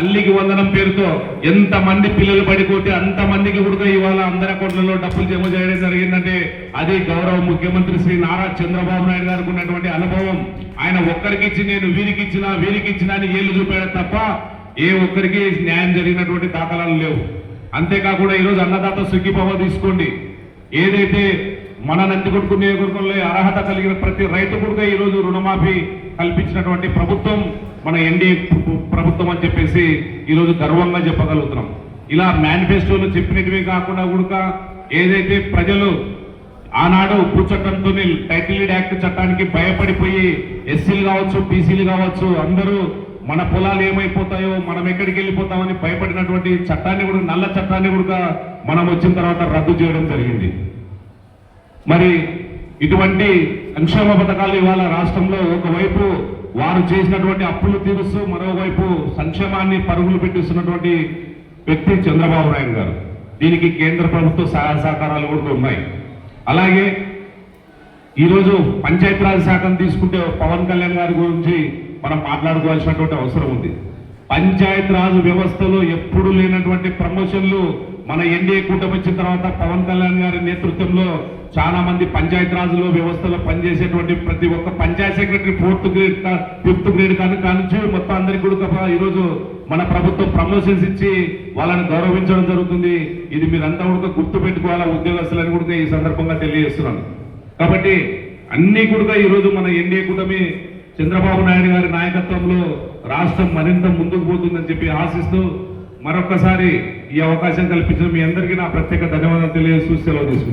తల్లికి వందనం పేరుతో ఎంతమంది పిల్లలు పడిపోతే అంత మందికి కూడా ఇవాళ అందరి అకౌంట్లలో డబ్బులు జమ చేయడం జరిగిందంటే అది గౌరవ ముఖ్యమంత్రి శ్రీ నారా చంద్రబాబు నాయుడు గారికి ఉన్నటువంటి అనుభవం. ఆయన ఒక్కరికిచ్చి నేను వీరికి ఇచ్చినా వీరికి ఇచ్చినా అని ఏళ్ళు చూపాడు తప్ప ఏ ఒక్కరికి న్యాయం జరిగినటువంటి దాఖలాలు లేవు. అంతేకాకుండా ఈరోజు అన్నదాత సుఖీభావ తీసుకోండి. ఏదైతే మన నందికొడుకు నియోజకవర్గంలో అర్హత కలిగిన ప్రతి రైతు కూడా ఈరోజు రుణమాఫీ కల్పించినటువంటి ప్రభుత్వం మన ఎన్డీఏ ప్రభుత్వం అని చెప్పేసి ఈరోజు గర్వంగా చెప్పగలుగుతున్నాం. ఇలా మేనిఫెస్టోలో చెప్పినటివి కాకుండా కూడా ఏదైతే ప్రజలు ఆనాడు భూ చట్టంతో టైటిల్ యాక్ట్ చట్టానికి భయపడిపోయి ఎస్సీలు కావచ్చు బీసీలు కావచ్చు అందరూ మన పొలాలు ఏమైపోతాయో మనం ఎక్కడికి వెళ్ళిపోతామని భయపడినటువంటి చట్టాన్ని కూడా నల్ల చట్టాన్ని కూడా మనం వచ్చిన తర్వాత రద్దు చేయడం జరిగింది. మరి ఇటువంటి సంక్షేమ పథకాలు ఇవాళ రాష్ట్రంలో ఒక వారు చేసినటువంటి అప్పులు తీరుస్తూ మరోవైపు సంక్షేమాన్ని పరుగులు పెట్టిస్తున్నటువంటి వ్యక్తి చంద్రబాబు నాయుడు గారు. దీనికి కేంద్ర ప్రభుత్వ సహాయ సహకారాలు కూడా ఉన్నాయి. అలాగే ఈరోజు పంచాయతీరాజ్ శాఖను తీసుకుంటే పవన్ కళ్యాణ్ గారి గురించి మనం మాట్లాడుకోవాల్సినటువంటి అవసరం ఉంది. పంచాయత్ రాజ్ వ్యవస్థలో ఎప్పుడు లేనటువంటి ప్రమోషన్లు మన ఎన్డీఏ కూటమి వచ్చిన తర్వాత పవన్ కళ్యాణ్ గారి నేతృత్వంలో చాలా మంది పంచాయత్ రాజులో వ్యవస్థలో పనిచేసేటువంటి ప్రతి ఒక్క panchayat secretary fourth grade fifth grade కానీ కానించి మొత్తం అందరికీ కూడా ఈరోజు మన ప్రభుత్వం ప్రమోషన్స్ ఇచ్చి వాళ్ళని గౌరవించడం జరుగుతుంది. ఇది మీరంతా కూడా గుర్తు పెట్టుకోవాలా ఉద్యోగస్తులని కూడా ఈ సందర్భంగా తెలియజేస్తున్నాను. కాబట్టి అన్ని కూడా ఈరోజు మన ఎన్డీఏ కూటమి చంద్రబాబు నాయుడు గారి నాయకత్వంలో రాష్ట్రం మరింత ముందుకు పోతుందని చెప్పి ఆశిస్తూ మరొకసారి ఈ అవకాశం కల్పించిన మీ అందరికీ నా ప్రత్యేక ధన్యవాదాలు తెలియజేస్తూ సెలవు తీసుకుంటాను